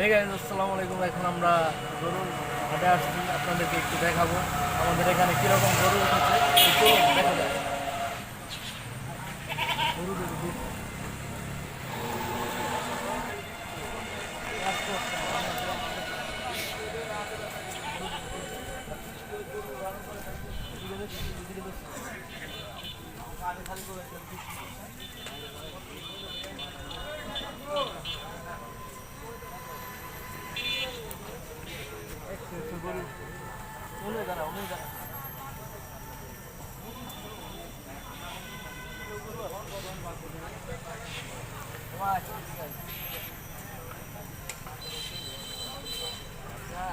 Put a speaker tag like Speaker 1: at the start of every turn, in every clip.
Speaker 1: এই গাইজ আসসালামু আলাইকুম এখন আমরা গরুর হাটে আসছি, আপনাদেরকে একটু দেখাবো। আমাদের এখানে কীরকম গরু উঠেছে চলুন দেখা যায় গরু দেখি। একটু একটু গরু উনে দাঁড়া উনে দাঁড়া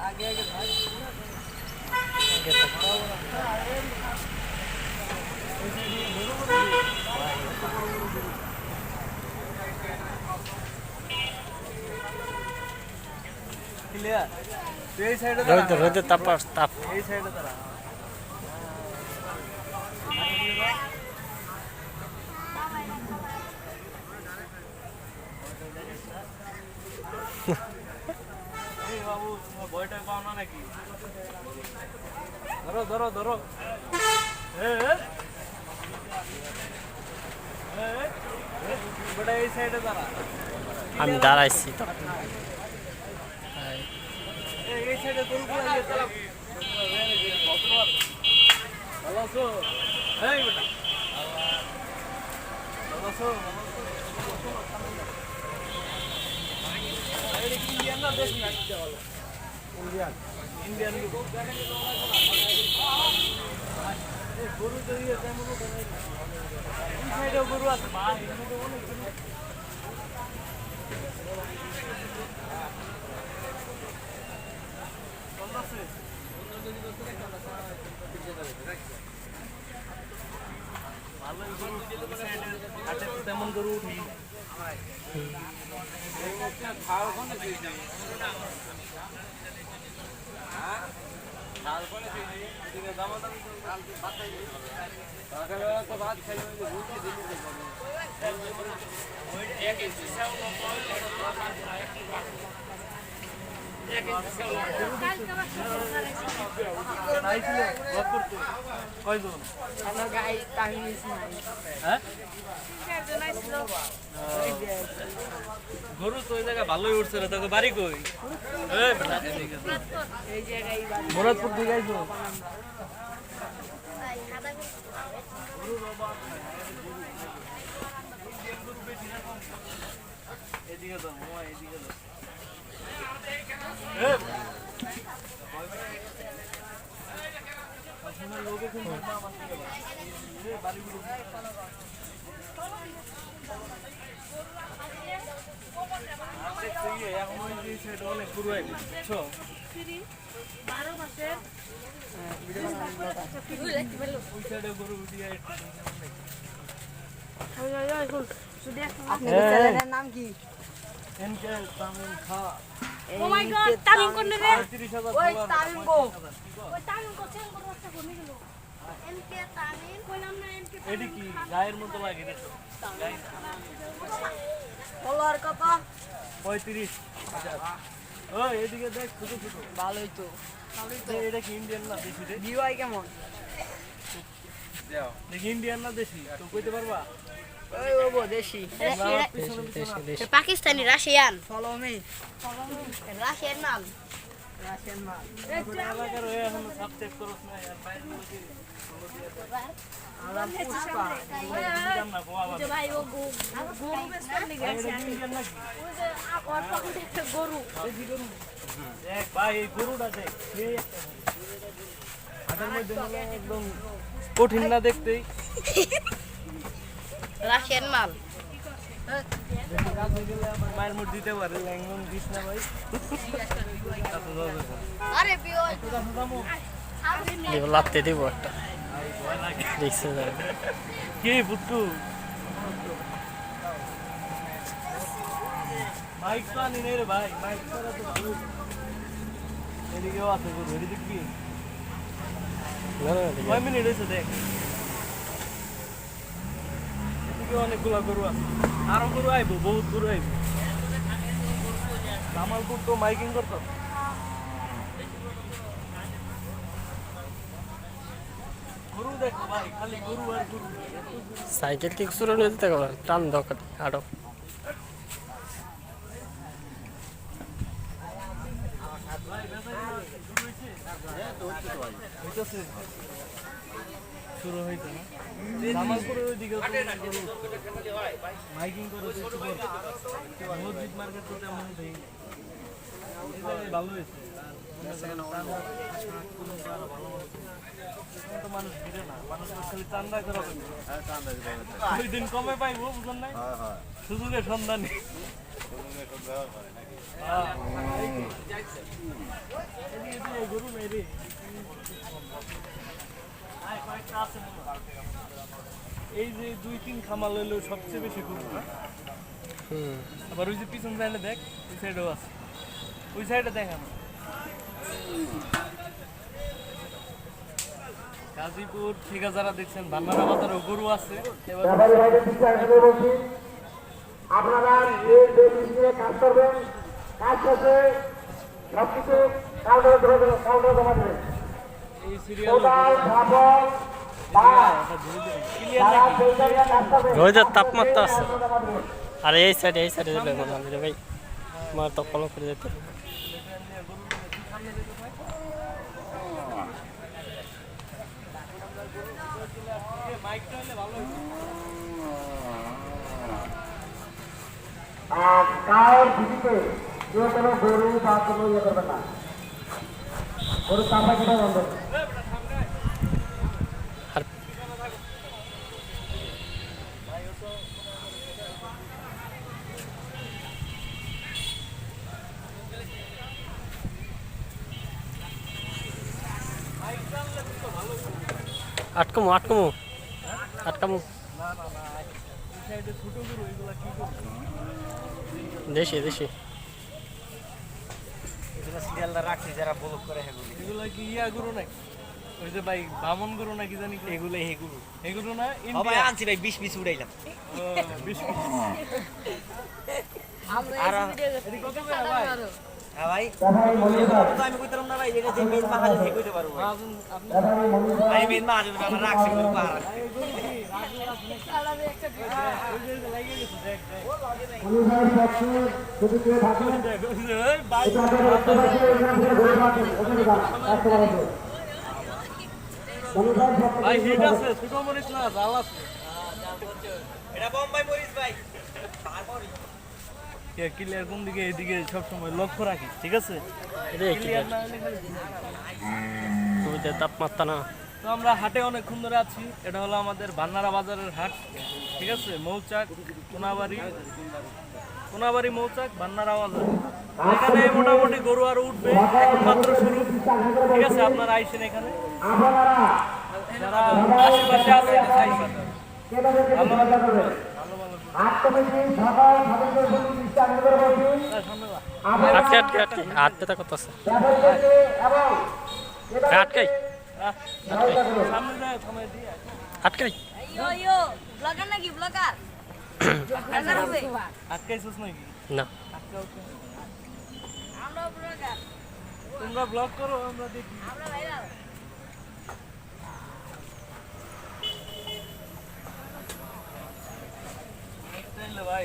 Speaker 1: আগে আগে থাক আগে থাক ক্লিয়ার তুই এই সাইডে
Speaker 2: রোদ রোদে তাপ তাপ।
Speaker 1: এই সাইডে এই বাবু বইটা পাও না নাকি? ধরো ধরো ধরো।
Speaker 2: আমি দাঁড়াইছি তো
Speaker 1: এই এই সাইডে গরু গুলো দিয়ে চালাও। ভালো আছো? এই বেটা। ভালো আছো? এটা কি ইন্ডিয়ান? ইন্ডিয়ান। গরু। তো ইয়ে তেমন সাইডেও গরু আছে এই সাইডেও অনেক গরু। ভালো আছে? ভালোই গরু। এই সাইডে হাটে তো তেমন গরু উঠেই না। কয়জন. হ্যাঁ গরু তো ওই জায়গায় ভালোই উঠছে রে তোকে বাড়ি কই। মুরাদপুর আইছো এদিকে তো এদিকে তো এই আপনার লোকে কিন্তু আমার থেকে ভালো। এই বাড়িগুলো দেখছি, এখন ওই যে side এ অনেক গরু আইবে, বুঝছ? ওই side এ গরু দিয়ে
Speaker 3: আপনাদের চ্যানেলের নাম কি
Speaker 4: Oh my god, তামিম কোন রে?
Speaker 3: ওই তামিম গো।
Speaker 4: ওই তামিম কোচেন কোন রাস্তা কোন গেল? এমকে তামিম কইলাম না এমকে
Speaker 1: এটি কি? গায়ের মতো লাগে রে তো? গায়ে
Speaker 3: ফলোয়ার কত
Speaker 1: পঁয়ত্রিশ ও এদিকে দেখ ছোট ছোট।
Speaker 3: ভালোই তো।
Speaker 1: এটা কি ইন্ডিয়ান না দেশি রে?
Speaker 3: ভিউআই কেমন?
Speaker 1: দেখি ইন্ডিয়ান না দেশি? তো কইতে পারবা?
Speaker 4: Pakistani Russian.
Speaker 3: Follow me
Speaker 4: Russian মাল
Speaker 1: গরুটা একদম কঠিন না দেখতেই
Speaker 4: রাশিয়ান মাল
Speaker 1: বেশি কাছে গেলে আমার মায়ের মুখ দিতে পারে একদম দিস না ভাই।
Speaker 4: আরে
Speaker 1: যাব
Speaker 2: দিব লাত্তে দিব একটা।
Speaker 1: ভয় লাগে
Speaker 2: দেখছে
Speaker 1: কি পুত্তু মাইক তো আনি রে ভাই মাইক ছাড়া তো ভালো এদিকেও আছে
Speaker 2: না, এদিকে।
Speaker 1: কয় মিনিট হয়েছে দেখ? এদিকে অনেকগুলো গরু আছে। আরও গরু আইবো বহুত গরু আইবো। জামালপুর তো মাইকিং করতো
Speaker 2: সাইকেল কি শুরু নিয়ে যেতে পারো টান দরকার
Speaker 1: আরও। শুরু হইতো না। জামালপুরের ওইদিকে মাইকিং করে। মসজিদ মার্কেট তো তেমন দেই না। এই জায়গায় ভালো হয়েছে আর করেন চাঁদা, শাক, কুমড়ো আরও ভালো হয়েছে। এখন তো মানুষ ভিড়ে না মানুষ খালি চান্দা করে ওই দিন কমে পাইবো বুঝলেন নাই সুযোগের সন্ধানে হ্যাঁ। গরু আছে হয়। এই যে দুই তিন খামাল হইলেও সবচেয়ে বেশি গরু না আবার ওই যে পিছন সাইডে দেখ ওই সাইডেও আছে। ওই সাইডে দেখান গাজীপুর ঠিকা যারা দেখছেন ভান্ডারা বাজারেও গরু আছে।
Speaker 5: আপনারা কাজ করবেন কাজ শেষে সব কিছু কাউন্টারে ধরে দেবেন কাউন্টারে জমা দেবেন।
Speaker 1: এই সিরিয়াল
Speaker 2: রোদের তাপমাত্রা আছে। আর এই সাইডে এই সাইডে যাবে মনে হয় ভাই। আমার তো ফলো করে যেতে হবে।
Speaker 5: কোনো গরু বা কোনো ইয়ে করবেন না। গরু চামড়া কেটে বন্ধ?
Speaker 2: আটকামু আটকামু। আটকামু।
Speaker 1: না না না এই সাইডে ছোট গরু এগুলা কি করবে
Speaker 2: দেশি দেশি
Speaker 3: রাখছি যারা ব্লক করে
Speaker 1: এগুলা কি ইয়া গরু নাকি? ওই যে ভাই বামন গরু নাকি জানি কি?
Speaker 3: এগুলো হেগুলো
Speaker 1: এগুলো না
Speaker 3: সবাই
Speaker 1: ইন্ডিয়া?
Speaker 3: আনছি ভাই বিশ পিস উড়াইলাম।
Speaker 1: বিশ পিস।
Speaker 3: আর
Speaker 1: ভাই।
Speaker 3: হ্যাঁ ভাই আমি কইতাম না ভাই এটা যে মেন পাহাড় আছে কইতে পারব ভাই।
Speaker 1: আপনি আপনি
Speaker 5: ব্যাপারী মনির ভাই
Speaker 3: আমি মেন পাহাড় আমরা রাখছি গরু পাহাড়
Speaker 1: এই গরু কি রাখলে আপনি ওই যে লাগিয়ে গেছে দেখ দেখ।
Speaker 5: মনির ভাই সবচেয়ে যদি কেউ থাকেন
Speaker 1: দেখ, ওই যে, ওই বাইক
Speaker 5: আপনাদের দেখতে পাচ্ছি এখানে থেকে গরু থাকেন ওখানে যান রাস্তা বাড়াতে মনির ভাই সব
Speaker 1: ভাই হিট আছে ছোট মরিচ না জাল আছে।
Speaker 3: এটা বোম্বাই মরিস ভাই।
Speaker 1: ক্লিয়ার কোন দিকে এদিকে সবসময় লক্ষ্য রাখি ঠিক আছে ক্লিয়ার না হলে খালি
Speaker 2: তাপমাত্রা না
Speaker 1: তো আমরা হাটে অনেকক্ষণ ধরে আছি এটা হলো আমাদের বান্নারা বাজারের হাট ঠিক আছে মৌচাক কোনাবাড়ি কোনাবাড়ি মৌচাক বান্নারা বাজার এখানে মোটামুটি গরু আর উঠবে মাত্র শুরু ঠিক আছে আপনারা আইসেন এখানে
Speaker 5: আপনারা
Speaker 1: যারা আশেপাশে আছে আইসেন
Speaker 5: কেটাদেরকে
Speaker 2: আটকে আটকে আটকে আটকে
Speaker 5: ব্যবসায়ীদেরকে এবং
Speaker 2: আটকাই। আটকাই না
Speaker 1: তোমরা ব্লগ করো আমরা দেখি
Speaker 4: আমরা ভাইরাল
Speaker 1: ভাই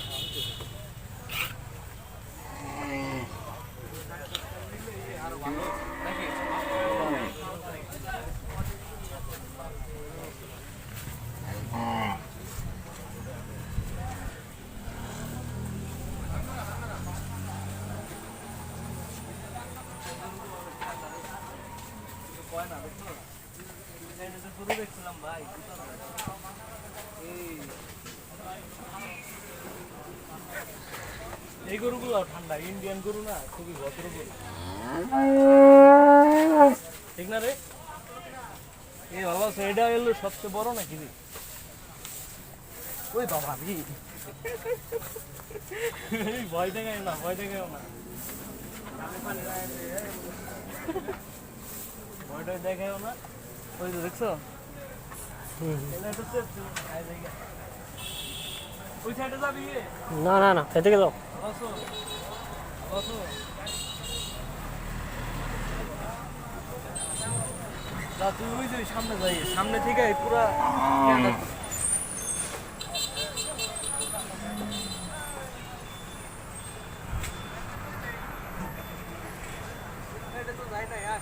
Speaker 1: গরু দেখছিলাম ভাই এই এই গরুগুলো ঠান্ডা, ইন্ডিয়ান গরু না, খুবই ভদ্র গরু। ঠিক না রে? এই আছে এটা এলো সবচেয়ে বড় নাকি রে? ওই বাবা রে। ভয় দেখায় না, ভয় দেখায় না। ভয়টা দেখায় না। ওই যে দেখছ?
Speaker 2: না না না, এদিকে যাও।
Speaker 1: তা তুই ওই সামনে যাই সামনে থেকে পুরা এটা তো যায় না यार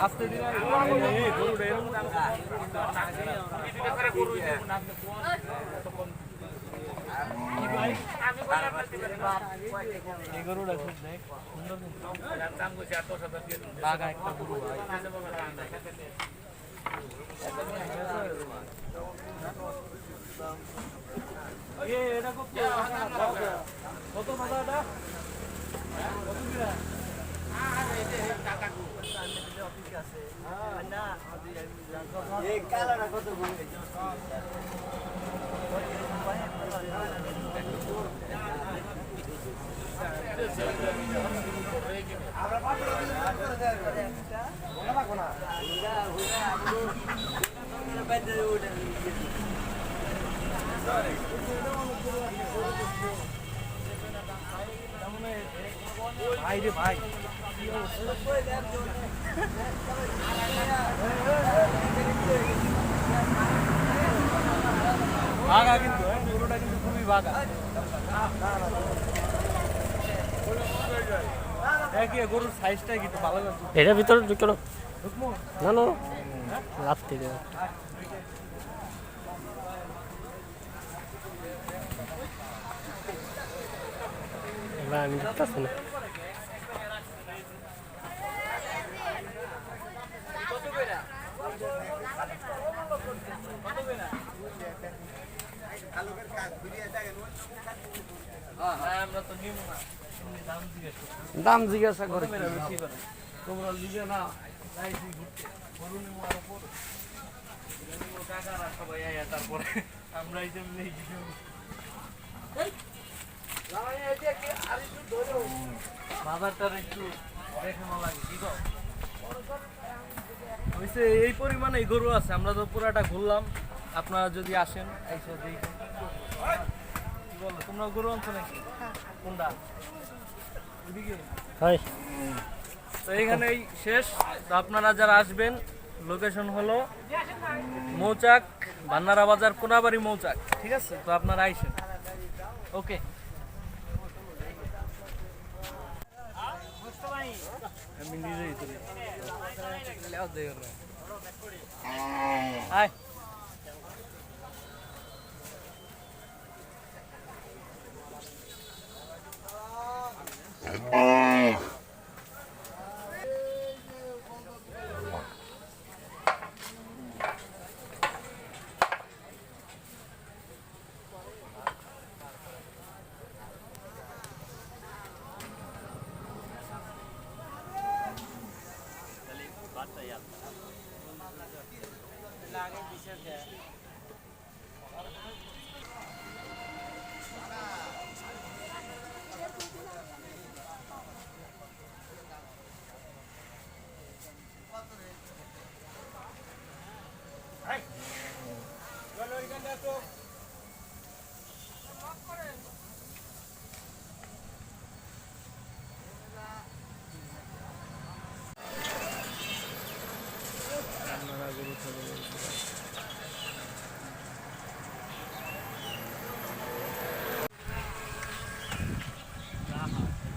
Speaker 1: আস্তে এই গরুটা খুব দেখ সুন্দর বাঘা একটা গরু ভাই এ, এটা কত? কত দাদা এটা? কত কিরা? ভাই রে কিন্তু হ্যাঁ, কিন্তু খুবই একই গরুর সাইজটা কিন্তু ভালো
Speaker 2: এটার ভিতরে ঢুকে না না। না রাত থেকে এবার আমি দেখতেছি না।
Speaker 1: হ্যাঁ, দাম জিজ্ঞেস
Speaker 6: করে
Speaker 1: তোমরা লিগে না ঘুরতে। বাজারটার একটু দেখানো লাগে কি এই পরিমাণে গরু আছে আমরা তো পুরাটা ঘুরলাম। আপনারা যদি আসেন এসে কি বলো তোমরা গরু আনছো নাকি? কোনটা? এদিকে?
Speaker 2: হয়
Speaker 1: তো এইখানেই শেষ। তো আপনারা যারা আসবেন লোকেশন হলো মৌচাক, ভান্নারা বাজার, কোনাবাড়ি মৌচাক, ঠিক আছে? তো আপনারা আইসেন। ওকে আমি নিজেই আয়। রাখ ওই ছাগল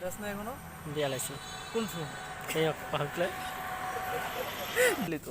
Speaker 1: দেখ না এখনও
Speaker 2: দিয়া লাইছি
Speaker 1: কোন ফিল্ম
Speaker 2: এই পাহাড়লে
Speaker 1: তো